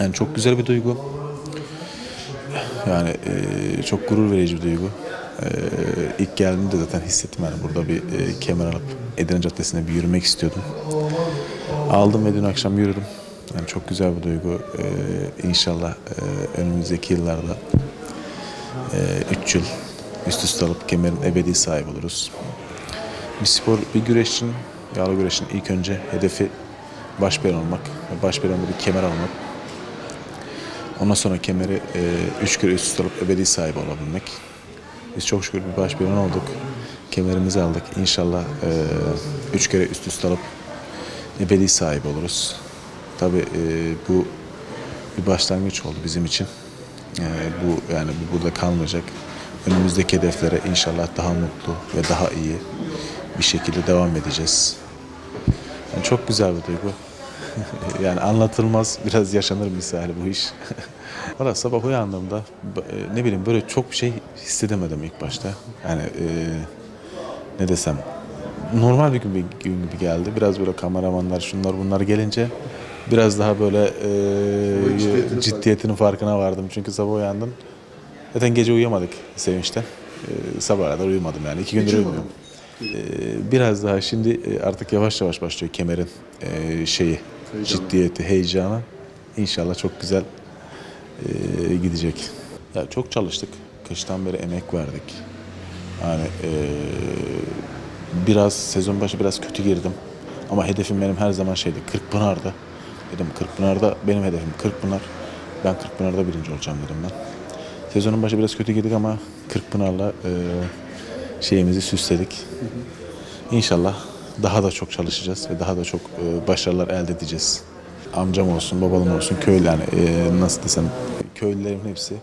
Yani çok güzel bir duygu. Yani e, çok gurur verici bir duygu. E, ilk geldiğimde zaten hissettim yani burada bir e, kemer alıp Edirne Caddesi'ne bir yürümek istiyordum. Aldım ve dün akşam yürüdüm. Yani çok güzel bir duygu. E, inşallah e, önümüzdeki yıllarda 3 yıl üst üste alıp kemerin ebedi sahibi oluruz. Bir spor, bir güreşçinin, yağlı güreşin ilk önce hedefi baş olmak ve bir kemer almak. Ondan sonra kemeri 3 kere üst üste alıp ebedi sahibi olabilmek. Biz çok şükür bir baş belen olduk. Kemerimizi aldık. İnşallah 3 kere üst üste alıp ebedi sahibi oluruz. Tabii e, bu bir başlangıç oldu bizim için. E, bu yani bu burada kalmayacak. Önümüzdeki hedeflere inşallah daha mutlu ve daha iyi bir şekilde devam edeceğiz. Yani çok güzel bir duygu. yani anlatılmaz, biraz yaşanır misali bu iş. Valla sabah uyandığımda e, ne bileyim böyle çok bir şey hissedemedim ilk başta. Yani e, ne desem normal bir gün, bir gün gibi geldi. Biraz böyle kameramanlar şunlar bunlar gelince biraz daha böyle e, ciddiyetinin farkına vardım. Çünkü sabah uyandım. Zaten gece uyuyamadık sevinçten. E, sabaha kadar uyumadım yani. iki gündür uyumuyorum. E, biraz daha şimdi e, artık yavaş yavaş başlıyor kemerin e, şeyi, ciddiyeti, heyecanı. İnşallah çok güzel e, gidecek. Ya çok çalıştık. Kıştan beri emek verdik. Yani e, biraz sezon başı biraz kötü girdim. Ama hedefim benim her zaman şeydi. Kırkpınar'da. Dedim Kırkpınar'da benim hedefim Kırkpınar. Ben Kırkpınar'da birinci olacağım dedim ben. Sezonun başı biraz kötü girdik ama Kırkpınar'la e, şeyimizi süsledik. İnşallah daha da çok çalışacağız ve daha da çok e, başarılar elde edeceğiz. Amcam olsun, babam olsun, köylü yani e, nasıl desem köylülerimin hepsi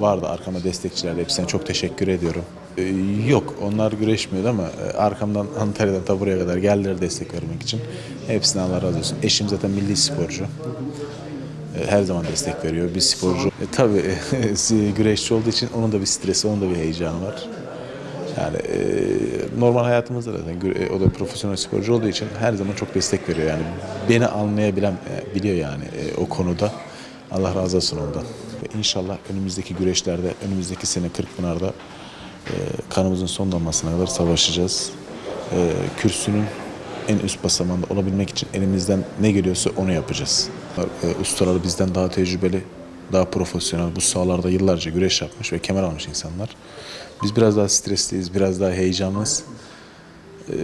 vardı arkama destekçiler hepsine çok teşekkür ediyorum. E, yok onlar güreşmiyordu ama arkamdan Antalya'dan ta buraya kadar geldiler destek vermek için. Hepsine Allah razı olsun. Eşim zaten milli sporcu. Her zaman destek veriyor. Bir sporcu. E, tabii güreşçi olduğu için onun da bir stresi, onun da bir heyecanı var. Yani e, normal hayatımızda da e, o da profesyonel sporcu olduğu için her zaman çok destek veriyor. Yani beni anlayabilen e, biliyor yani e, o konuda. Allah razı olsun ondan. Ve inşallah önümüzdeki güreşlerde, önümüzdeki sene Kırkpınar'da e, kanımızın son damlasına kadar savaşacağız. E, kürsünün en üst basamağında olabilmek için elimizden ne geliyorsa onu yapacağız. E, ustalar bizden daha tecrübeli, daha profesyonel, bu sahalarda yıllarca güreş yapmış ve kemer almış insanlar. Biz biraz daha stresliyiz, biraz daha heyecanlıyız. E,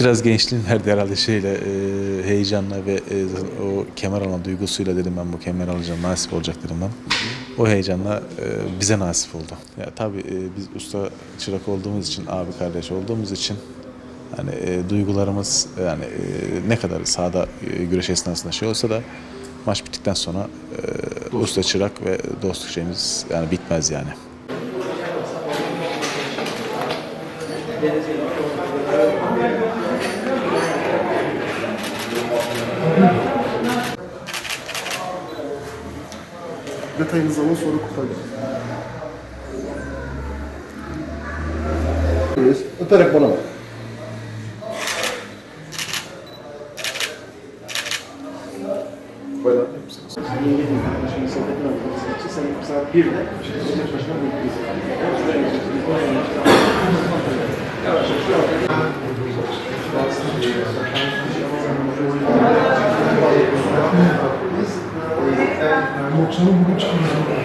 biraz gençliğim verdi herhalde şeyle, e, heyecanla ve e, o kemer alma duygusuyla dedim ben bu kemer alacağım, nasip olacak dedim ben. O heyecanla e, bize nasip oldu. Ya tabii e, biz usta çırak olduğumuz için, abi kardeş olduğumuz için hani e, duygularımız yani e, ne kadar sahada e, güreş esnasında şey olsa da maç bittikten sonra e, usta çırak ve dostluk şeyimiz yani bitmez yani. Detayınızı alın sonra kurtarın. Öterek bana bak. Buyurun. Yoksa bugün çıkmıyor.